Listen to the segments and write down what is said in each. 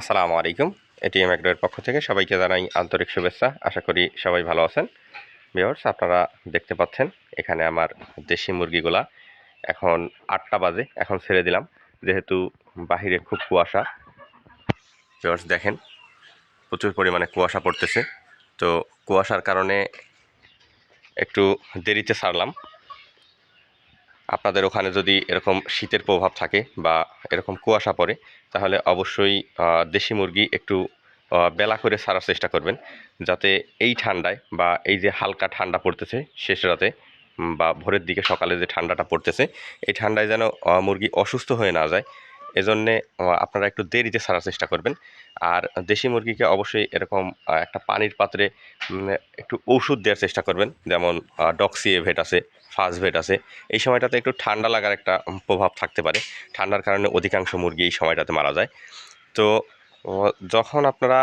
আসসালামু আলাইকুম। এটিএম এগ্রোয়ের পক্ষ থেকে সবাইকে জানাই আন্তরিক শুভেচ্ছা। আশা করি সবাই ভালো আছেন। ভিউয়ার্স, আপনারা দেখতে পাচ্ছেন, এখানে আমার দেশি মুরগিগুলা এখন আটটা বাজে, এখন ছেড়ে দিলাম। যেহেতু বাহিরে খুব কুয়াশা, ভিউয়ার্স দেখেন, প্রচুর পরিমাণে কুয়াশা পড়তেছে। তো কুয়াশার কারণে একটু দেরিতে ছাড়লাম। আপনাদের ওখানে যদি এরকম শীতের প্রভাব থাকে বা এরকম কুয়াশা পড়ে, তাহলে অবশ্যই দেশি মুরগি একটু বেলা করে সারার চেষ্টা করবেন। যাতে এই ঠান্ডায় বা এই যে হালকা ঠান্ডা পড়তেছে, শেষ রাতে বা ভোরের দিকে সকালে যে ঠান্ডাটা পড়তেছে, এই ঠান্ডায় যেন মুরগি অসুস্থ হয়ে না যায়। এজন্যে আপনারা একটু দেরিতে ছাড়ার চেষ্টা করবেন। আর দেশি মুরগিকে অবশ্যই এরকম একটা পানির পাত্রে একটু ওষুধ দেওয়ার চেষ্টা করবেন। যেমন ডক্সি এভেট আছে ফাস্ট ভেট আছে। এই সময়টাতে একটু ঠান্ডা লাগার একটা প্রভাব থাকতে পারে। ঠান্ডার কারণে অধিকাংশ মুরগি এই সময়টাতে মারা যায়। তো যখন আপনারা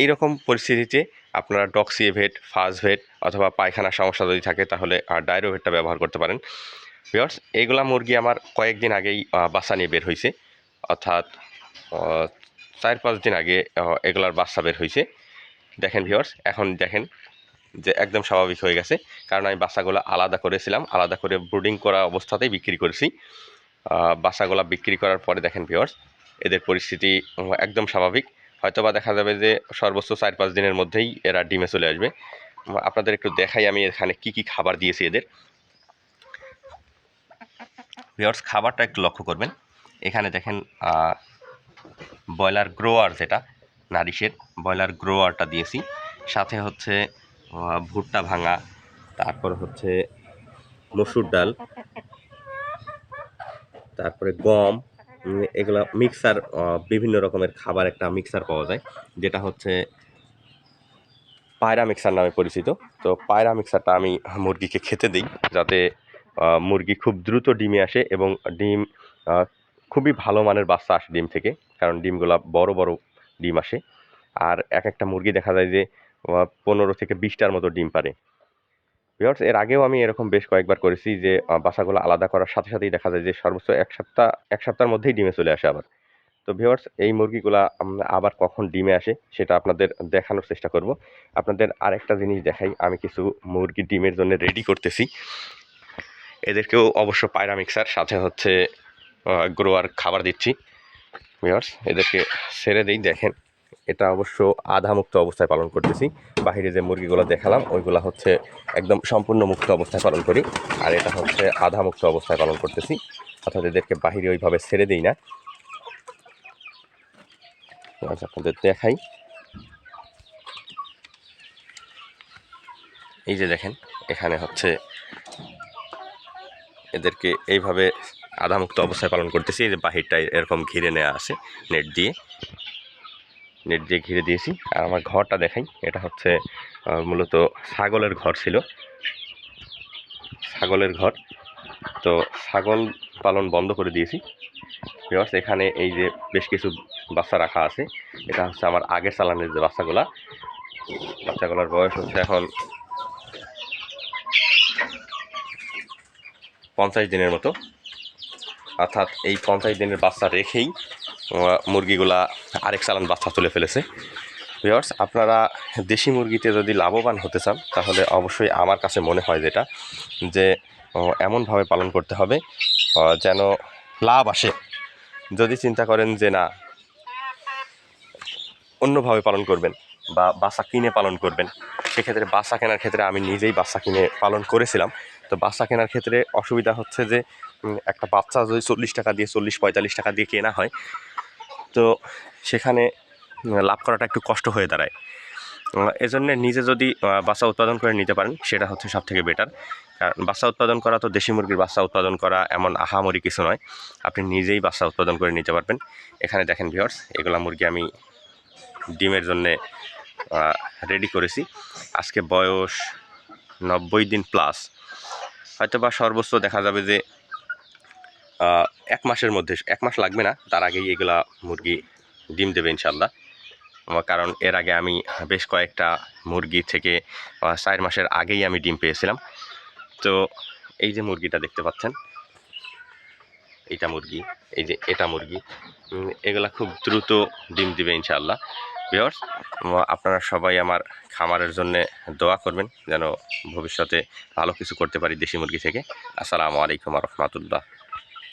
এই রকম পরিস্থিতিতে আপনারা ডক্সিভেট ফাস্টভেট অথবা পায়খানার সমস্যা যদি থাকে, তাহলে ডায়রোভেটটা ব্যবহার করতে পারেন। ভিওর্স এইগুলা মুরগি আমার কয়েকদিন আগেই বাচ্চা নিয়ে বের হয়েছে অর্থাৎ চার পাঁচ দিন আগে এগুলার বাচ্চা বের হয়েছে দেখেন ভিওর্স এখন দেখেন যে একদম স্বাভাবিক হয়ে গেছে। কারণ আমি বাচ্চাগুলো আলাদা করেছিলাম, আলাদা করে ব্রুডিং করা অবস্থাতেই বিক্রি করেছি। বাচ্চাগুলো বিক্রি করার পরে দেখেন ভিওর্স এদের পরিস্থিতি একদম স্বাভাবিক। হয়তোবা দেখা যাবে যে সর্বোচ্চ চার পাঁচ দিনের মধ্যেই এরা ডিমে চলে আসবে। আপনাদের একটু দেখাই আমি এখানে কি কি খাবার দিয়েছি এদের। ভিওর্স খাবারটা একটু লক্ষ্য করবেন। এখানে দেখেন ব্রয়লার গ্রোয়ার যেটা, নারিশের ব্রয়লার গ্রোয়ারটা দিয়েছি। সাথে হচ্ছে ভুট্টা ভাঙা, তারপর হচ্ছে মসুর ডাল, তারপরে গম এগুলো মিক্সার বিভিন্ন রকমের খাবার একটা মিক্সার পাওয়া যায়, যেটা হচ্ছে পায়রা মিক্সার নামে পরিচিত। তো পায়রা মিক্সারটা আমি মুরগিকে খেতে দিই, যাতে মুরগি খুব দ্রুত ডিমে আসে এবং ডিম খুবই ভালো মানের বাচ্চা আসে ডিম থেকে, কারণ ডিমগুলা বড় বড় ডিম আসে। আর এক একটা মুরগি দেখা যায় যে পনেরো থেকে বিশটার মতো ডিম পারে। ভিওর্স এর আগেও আমি এরকম বেশ কয়েকবার করেছি যে বাসাগুলো আলাদা করার সাথে সাথেই দেখা যায় যে, সর্বোচ্চ এক সপ্তাহ এক সপ্তাহের মধ্যেই ডিমে চলে আসে আবার। তো ভিওর্স এই মুরগিগুলা আবার কখন ডিমে আসে সেটা আপনাদের দেখানোর চেষ্টা করব। আপনাদের আরেকটা জিনিস দেখাই, আমি কিছু মুরগি ডিমের জন্য রেডি করতেছি। এদেরকেও অবশ্য পায়রা মিক্সার সাথে হচ্ছে গ্রোয়ার খাবার দিচ্ছি। ভিওর্স এদেরকে ছেড়ে দিই, দেখেন। এটা অবশ্য আধা মুক্ত অবস্থায় পালন করতেছি। বাহিরে যে মুরগিগুলো দেখালাম, ওইগুলো হচ্ছে একদম সম্পূর্ণ মুক্ত অবস্থায় পালন করি। আর এটা হচ্ছে আধা মুক্ত অবস্থায় পালন করতেছি। অর্থাৎ এদেরকে বাহিরে ওইভাবে ছেড়ে দিই না। আপনাদের দেখাই। এই যে দেখেন, এখানে হচ্ছে এদেরকে এইভাবে আধামুক্ত অবস্থায় পালন করতেছি। এই যে বাহিরটায় এরকম ঘিরে নেওয়া আছে নেট দিয়ে। নেট দিয়ে ঘিরে দিয়েছি। আর আমার ঘরটা দেখাই। এটা হচ্ছে মূলত ছাগলের ঘর ছিল। ছাগলের ঘর। তো ছাগল পালন বন্ধ করে দিয়েছি। বিকজ এখানে এই যে বেশ কিছু বাচ্চা রাখা আছে। এটা হচ্ছে আমার আগের চালানের যে বাচ্চাগুলা। বাচ্চাগুলোর বয়স হচ্ছে এখন পঞ্চাশ দিনের মতো। অর্থাৎ এই পঞ্চাশ দিনের বাচ্চা রেখেই মুরগিগুলা আরেক চালান বাচ্চা তুলে ফেলেছে। ভিওর্স আপনারা দেশি মুরগিতে যদি লাভবান হতে চান, তাহলে অবশ্যই আমার কাছে মনে হয় যেটা, যে এমনভাবে পালন করতে হবে যেন লাভ আসে। যদি চিন্তা করেন যে না, অন্যভাবে পালন করবেন বা বাচ্চা কিনে পালন করবেন, সেক্ষেত্রে বাচ্চা কেনার ক্ষেত্রে আমি নিজেই বাচ্চা কিনে পালন করেছিলাম। তো বাচ্চা কেনার ক্ষেত্রে অসুবিধা হচ্ছে যে একটা বাচ্চা যদি চল্লিশ টাকা দিয়ে, চল্লিশ পঁয়তাল্লিশ টাকা দিয়ে কেনা হয়, তো সেখানে লাভ করাটা একটু কষ্ট হয়ে দাঁড়ায়। এজন্য নিজে যদি বাচ্চা উৎপাদন করে নিতে পারেন, সেটা হচ্ছে সব থেকে বেটার। কারণ বাচ্চা উৎপাদন করা তো দেশি মুরগির বাচ্চা উৎপাদন করা এমন আহামরি কিছু নয়। আপনি নিজেই বাচ্চা উৎপাদন করে নিতে পারবেন। এখানে দেখেন ভিওর্স এগুলা মুরগি আমি ডিমের জন্যে রেডি করেছি। আজকে বয়স নব্বই দিন প্লাস হয়তো বা সর্বোচ্চ দেখা যাবে যে এক মাসের মধ্যে, এক মাস লাগবে না, তার আগেই এগুলা মুরগি ডিম দেবে ইনশাল্লাহ কারণ এর আগে আমি বেশ কয়েকটা মুরগি থেকে চার মাসের আগেই আমি ডিম পেয়েছিলাম। তো এই যে মুরগিটা দেখতে পাচ্ছেন, এইটা মুরগি, এই যে এটা মুরগি এগুলা খুব দ্রুত ডিম দিবে ইনশাআল্লাহ। ভিওর্স আপনারা সবাই আমার খামারের জন্যে দোয়া করবেন যেন ভবিষ্যতে ভালো কিছু করতে পারি দেশি মুরগি থেকে। আসসালামু আলাইকুম রহমতুল্লাহ।